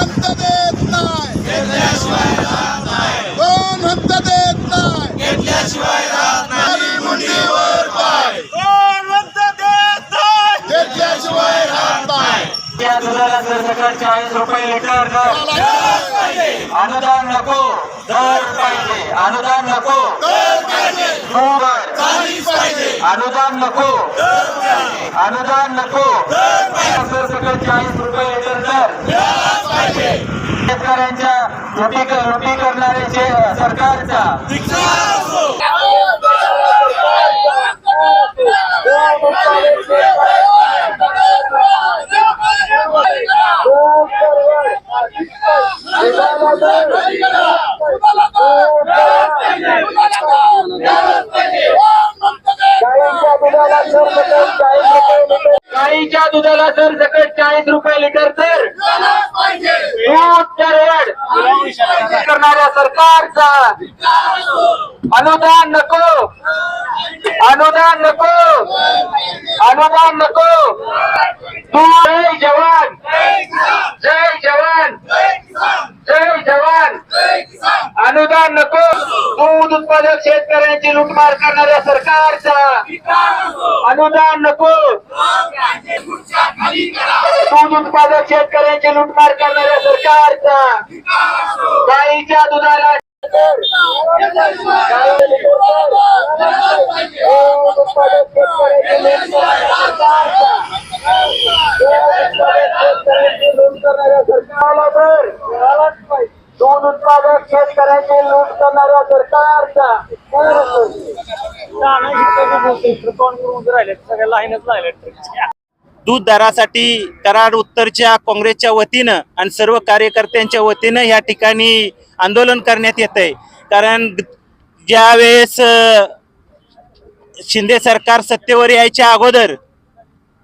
हप्त देत नाही. दोन हप्त देत नाही. मुंडीवर पाय. दोन हप्त देत नाही. घेतल्याशिवाय राहत नाही. या दुधाला जर चाळीस रुपये लिटर दर अनुदान नको दर पाहिजे. अनुदान नको. अनुदान नको. अनुदान नको. सरसकट चाळीस रुपये शेतकऱ्यांच्या लुटी लुटी करणारे जे- सरकारचा गाईच्या दुधाला सर सकट चाळीस रुपये लिटर तर. करणाऱ्या सरकारचा. अनुदान नको. अनुदान नको. अनुदान नको. तू अनुदान नको. दूध उत्पादक शेतकऱ्यांची लुटमार करणाऱ्या सरकारचा. अनुदान नको. दूध उत्पादक शेतकऱ्यांची लुटमार करणाऱ्या सरकारचा. गाईच्या दुधाला करणाऱ्या सरकारचा. दूध दरासाठी कराड उत्तरच्या काँग्रेसच्या वतीनं आणि सर्व कार्यकर्त्यांच्या वतीनं या ठिकाणी आंदोलन करण्यात येत आहे कारण ज्यावेळेस शिंदे सरकार सत्तेवर यायच्या अगोदर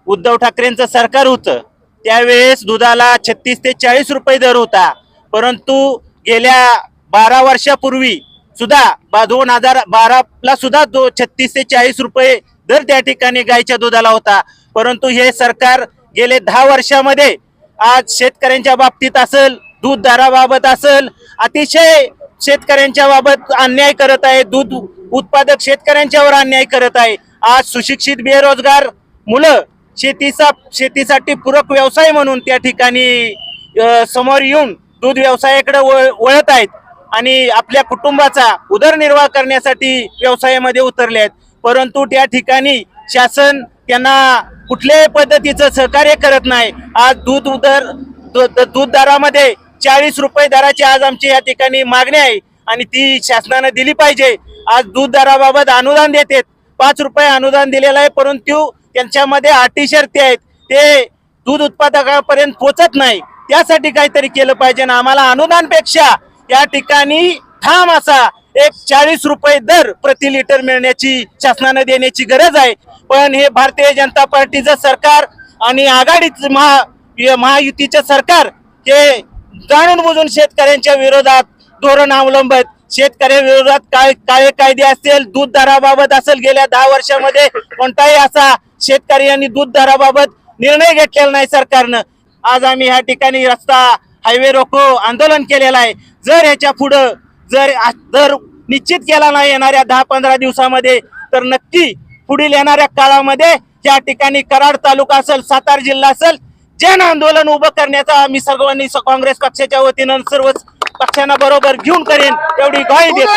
उद्धव ठाकरेंचं सरकार होतं त्यावेळेस दुधाला छत्तीस ते चाळीस रुपये दर होता. परंतु गेल्या बारा वर्षापूर्वी सुद्धा बा दोन हजार बाराला सुद्धा दो छत्तीस ते चाळीस रुपये दर त्या ठिकाणी गायच्या दुधाला होता. परंतु हे सरकार गेले दहा वर्षामध्ये आज शेतकऱ्यांच्या बाबतीत असेल दूध दराबाबत असेल अतिशय शेतकऱ्यांच्या बाबत अन्याय करत आहे दूध उत्पादक शेतकऱ्यांच्यावर अन्याय करत आहे. आज सुशिक्षित बेरोजगार मुलं शेतीचा शेतीसाठी पूरक व्यवसाय म्हणून त्या ठिकाणी समोर येऊन दूध व्यवसायाकडे वळ- वळत आहेत. आणि आपल्या कुटुंबाचा उदरनिर्वाह करण्यासाठी व्यवसायामध्ये उतरले आहेत. परंतु त्या ठिकाणी शासन त्यांना कुठल्याही पद्धतीचं सहकार्य करत नाही. आज दूध उदर दूध दरामध्ये चाळीस रुपये दराची आज आमची या ठिकाणी मागणी आहे आणि ती शासनानं दिली पाहिजे. आज दूध दराबाबत अनुदान देते पाच रुपये अनुदान दिलेलं आहे परंतु त्यांच्यामध्ये अटी शर्ती आहेत. ते दूध उत्पादकापर्यंत पोचत नाही. त्यासाठी काहीतरी केलं पाहिजे ना आम्हाला अनुदानपेक्षा या ठिकाणी ठाम असा एक चाळीस रुपये दर प्रति लिटर मिळण्याची शासनानं देण्याची गरज आहे. पण हे भारतीय जनता पार्टीचं सरकार आणि आघाडीच महा महायुतीचं सरकार हे जाणून बुजून शेतकऱ्यांच्या विरोधात धोरण अवलंबत. शेतकऱ्यांविरोधात काय काळे कायदे असेल दूध दराबाबत असेल गेल्या दहा वर्षामध्ये कोणताही असा शेतकरी यांनी दूध दराबाबत निर्णय घेतलेला नाही सरकारनं. आज आम्ही ह्या ठिकाणी रस्ता हायवे रोको आंदोलन केलेलं आहे. जर ह्याच्या पुढं जर जर निश्चित केला नाही येणाऱ्या दहा पंधरा दिवसामध्ये तर नक्की पुढील येणाऱ्या काळामध्ये या ठिकाणी कराड तालुका असेल सातारा जिल्हा असेल जन आंदोलन उभं करण्याचा आम्ही सर्वांनी काँग्रेस पक्षाच्या वतीनं सर्वच पक्षांना बरोबर घेऊन करेन एवढी ग्वाही देतो.